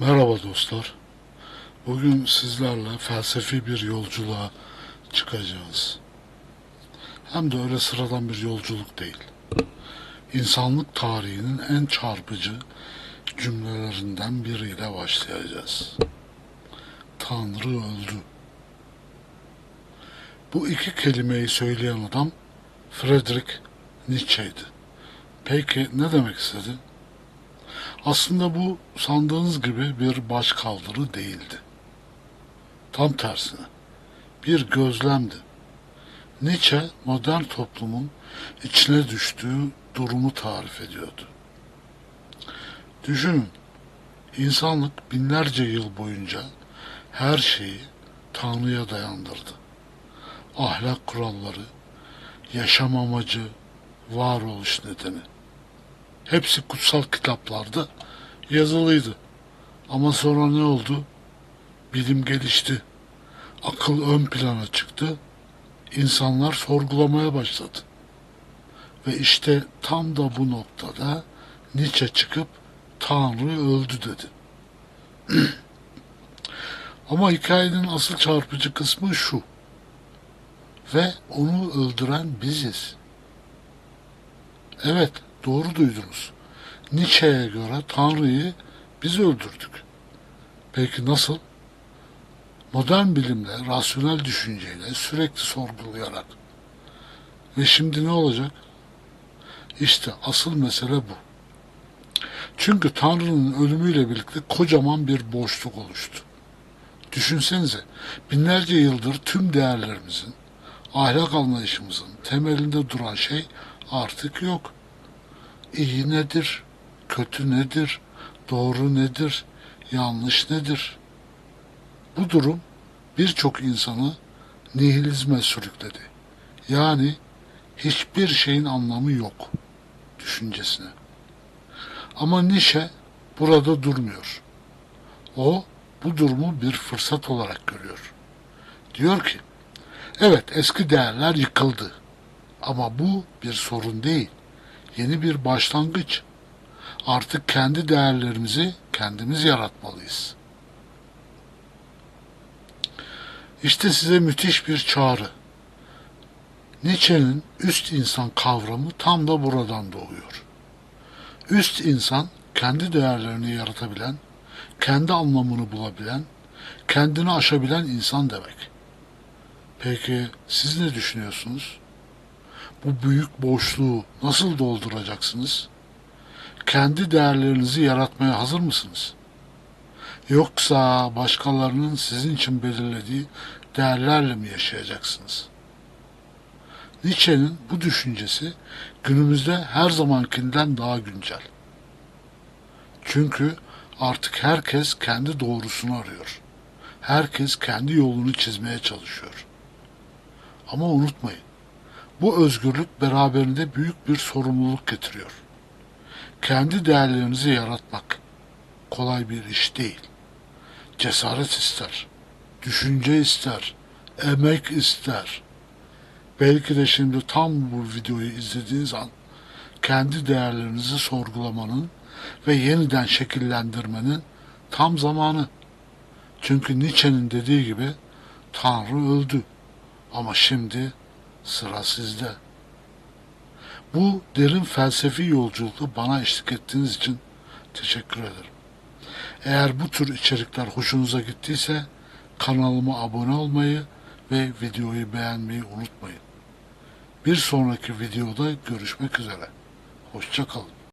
Merhaba dostlar. Bugün sizlerle felsefi bir yolculuğa çıkacağız. Hem de öyle sıradan bir yolculuk değil. İnsanlık tarihinin en çarpıcı cümlelerinden biriyle başlayacağız. Tanrı öldü. Bu iki kelimeyi söyleyen adam Friedrich Nietzsche'ydi. Peki ne demek istedi? Aslında bu sandığınız gibi bir başkaldırı değildi. Tam tersine bir gözlemdi. Nietzsche modern toplumun içine düştüğü durumu tarif ediyordu. Düşünün, insanlık binlerce yıl boyunca her şeyi Tanrı'ya dayandırdı. Ahlak kuralları, yaşam amacı, varoluş nedeni. Hepsi kutsal kitaplarda yazılıydı. Ama sonra ne oldu? Bilim gelişti. Akıl ön plana çıktı. İnsanlar sorgulamaya başladı. Ve işte tam da bu noktada Nietzsche çıkıp Tanrı öldü dedi. Ama hikayenin asıl çarpıcı kısmı şu. Ve onu öldüren biziz. Evet, doğru duydunuz. Nietzsche'ye göre Tanrı'yı biz öldürdük. Peki nasıl? Modern bilimle, rasyonel düşünceyle sürekli sorgulayarak. Ve şimdi ne olacak? İşte asıl mesele bu. Çünkü Tanrı'nın ölümüyle birlikte kocaman bir boşluk oluştu. Düşünsenize, binlerce yıldır tüm değerlerimizin, ahlak anlayışımızın temelinde duran şey artık yok. İyi nedir? Kötü nedir? Doğru nedir? Yanlış nedir? Bu durum birçok insanı nihilizme sürükledi. Yani hiçbir şeyin anlamı yok düşüncesine. Ama Nietzsche burada durmuyor. O bu durumu bir fırsat olarak görüyor. Diyor ki, evet eski değerler yıkıldı ama bu bir sorun değil. Yeni bir başlangıç. Artık kendi değerlerimizi kendimiz yaratmalıyız. İşte size müthiş bir çağrı. Nietzsche'nin üst insan kavramı tam da buradan doğuyor. Üst insan kendi değerlerini yaratabilen, kendi anlamını bulabilen, kendini aşabilen insan demek. Peki siz ne düşünüyorsunuz? Bu büyük boşluğu nasıl dolduracaksınız? Kendi değerlerinizi yaratmaya hazır mısınız? Yoksa başkalarının sizin için belirlediği değerlerle mi yaşayacaksınız? Nietzsche'nin bu düşüncesi günümüzde her zamankinden daha güncel. Çünkü artık herkes kendi doğrusunu arıyor. Herkes kendi yolunu çizmeye çalışıyor. Ama unutmayın, bu özgürlük beraberinde büyük bir sorumluluk getiriyor. Kendi değerlerinizi yaratmak kolay bir iş değil. Cesaret ister, düşünce ister, emek ister. Belki de şimdi tam bu videoyu izlediğiniz an kendi değerlerinizi sorgulamanın ve yeniden şekillendirmenin tam zamanı. Çünkü Nietzsche'nin dediği gibi Tanrı öldü ama şimdi sıra sizde. Bu derin felsefi yolculukta bana eşlik ettiğiniz için teşekkür ederim. Eğer bu tür içerikler hoşunuza gittiyse kanalıma abone olmayı ve videoyu beğenmeyi unutmayın. Bir sonraki videoda görüşmek üzere. Hoşçakalın.